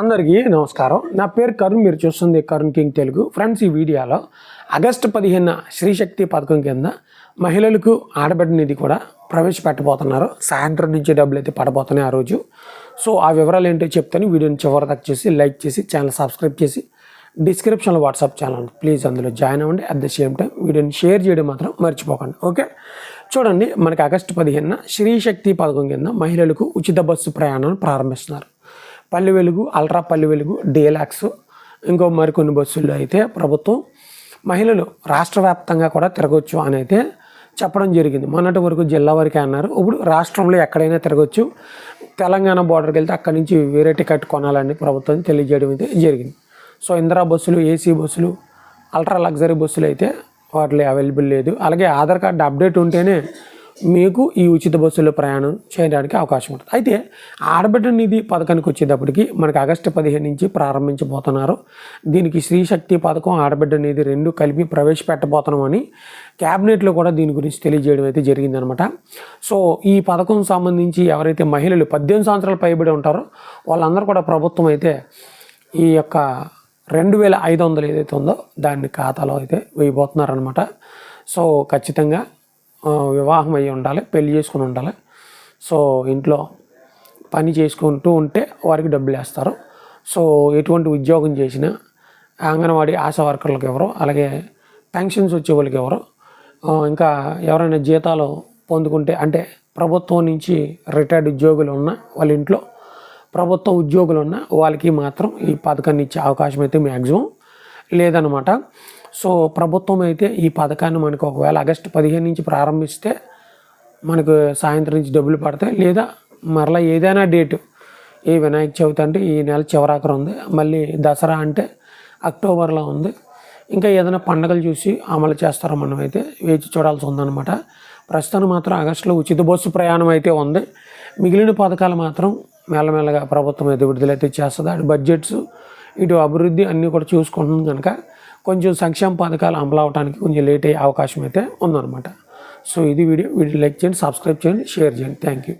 అందరికీ నమస్కారం. నా పేరు కరుణ్ మీరు చూస్తుంది కరుణ్ కింగ్ తెలుగు. ఫ్రెండ్స్ ఈ వీడియోలో ఆగస్టు పదిహేను శ్రీశక్తి పథకం కింద మహిళలకు ఆడబిడ్డ నిధి కూడా ప్రవేశపెట్టబోతున్నారు. సాయంత్రం నుంచి డబ్బులు అయితే పడబోతున్నాయి ఆ రోజు. సో ఆ వివరాలు ఏంటో చెప్తాను. వీడియోని చివరి దాకా చేసి లైక్ చేసి ఛానల్ సబ్స్క్రైబ్ చేసి డిస్క్రిప్షన్లో వాట్సాప్ ఛానల్ ప్లీజ్ అందులో జాయిన్ అవ్వండి. అట్ ద సేమ్ టైం వీడియోని షేర్ చేయడం మాత్రం మర్చిపోకండి. ఓకే? చూడండి మనకి ఆగస్టు పదిహేనున శ్రీశక్తి పథకం కింద మహిళలకు ఉచిత బస్సు ప్రయాణాన్ని ప్రారంభిస్తున్నారు. పల్లె వెలుగు అల్ట్రా పల్లె వెలుగు డీలాక్స్ ఇంకో మరికొన్ని బస్సుల్లో అయితే ప్రభుత్వం మహిళలు రాష్ట్ర వ్యాప్తంగా కూడా తిరగవచ్చు అని అయితే చెప్పడం జరిగింది. మొన్నటి వరకు జిల్లా వరకే అన్నారు. ఇప్పుడు రాష్ట్రంలో ఎక్కడైనా తిరగొచ్చు. తెలంగాణ బార్డర్కి వెళ్తే అక్కడి నుంచి వేరే టికెట్ కొనాలని ప్రభుత్వం తెలియజేయడం అయితే జరిగింది. సో ఇందిరా బస్సులు ఏసీ బస్సులు అల్ట్రా లగ్జరీ బస్సులు అయితే వాటిలో అవైలబుల్ లేదు. అలాగే ఆధార్ కార్డు అప్డేట్ ఉంటేనే మీకు ఈ ఉచిత బస్సులో ప్రయాణం చేయడానికి అవకాశం ఉంటుంది. అయితే ఆడబిడ్డ నిధి పథకానికి వచ్చేటప్పటికి మనకి ఆగస్టు పదిహేను నుంచి ప్రారంభించబోతున్నారు. దీనికి శ్రీశక్తి పథకం ఆడబిడ్డ నిధి రెండు కలిపి ప్రవేశపెట్టబోతున్నామని క్యాబినెట్లో కూడా దీని గురించి తెలియజేయడం అయితే జరిగిందనమాట. సో ఈ పథకం సంబంధించి ఎవరైతే మహిళలు పద్దెనిమిది సంవత్సరాలు పైబడి ఉంటారో వాళ్ళందరూ కూడా ప్రభుత్వం అయితే ఈ యొక్క రెండు వేల ఐదు వందలు ఏదైతే ఉందో దాన్ని ఖాతాలో అయితే వేయబోతున్నారనమాట. సో ఖచ్చితంగా వివాహం అయ్యి ఉండాలి పెళ్ళి చేసుకుని ఉండాలి. సో ఇంట్లో పని చేసుకుంటూ ఉంటే వారికి డబ్బులు వేస్తారు. సో ఎటువంటి ఉద్యోగం చేసినా అంగన్వాడీ ఆశా వర్కర్లకు ఎవరు అలాగే పెన్షన్స్ వచ్చే వాళ్ళకి ఎవరు ఇంకా ఎవరైనా జీతాలు పొందుకుంటే అంటే ప్రభుత్వం నుంచి రిటైర్డ్ ఉద్యోగులు ఉన్న వాళ్ళ ఇంట్లో ప్రభుత్వ ఉద్యోగులు ఉన్న వాళ్ళకి మాత్రం ఈ పథకాన్ని ఇచ్చే అవకాశం అయితే మ్యాక్సిమం లేదనమాట సో ప్రభుత్వం అయితే ఈ పథకాన్ని మనకు ఒకవేళ ఆగస్టు పదిహేను నుంచి ప్రారంభిస్తే మనకు సాయంత్రం నుంచి డబ్బులు పడతాయి. లేదా మరలా ఏదైనా డేటు ఈ వినాయక చవితి అంటే ఈ నెల చివరాకర ఉంది మళ్ళీ దసరా అంటే అక్టోబర్లో ఉంది. ఇంకా ఏదైనా పండగలు చూసి అమలు చేస్తారో మనం అయితే వేచి చూడాల్సి ఉందన్నమాట. ప్రస్తుతం మాత్రం ఆగస్టులో ఉచిత బస్సు ప్రయాణం అయితే ఉంది. మిగిలిన పథకాలు మాత్రం మెల్లమెల్లగా ప్రభుత్వం అయితే విడుదలైతే చేస్తుంది. అటు బడ్జెట్స్ ఇటు అభివృద్ధి అన్నీ కూడా చూసుకుంటుంది కనుక కొంచెం సంక్షేమ పథకాలు అమలు అవడానికి కొంచెం లేట్ అయ్యే అవకాశం అయితే ఉందన్నమాట. సో ఇది వీడియో వీడియో లైక్ చేయండి సబ్స్క్రైబ్ చేయండి షేర్ చేయండి. Thank you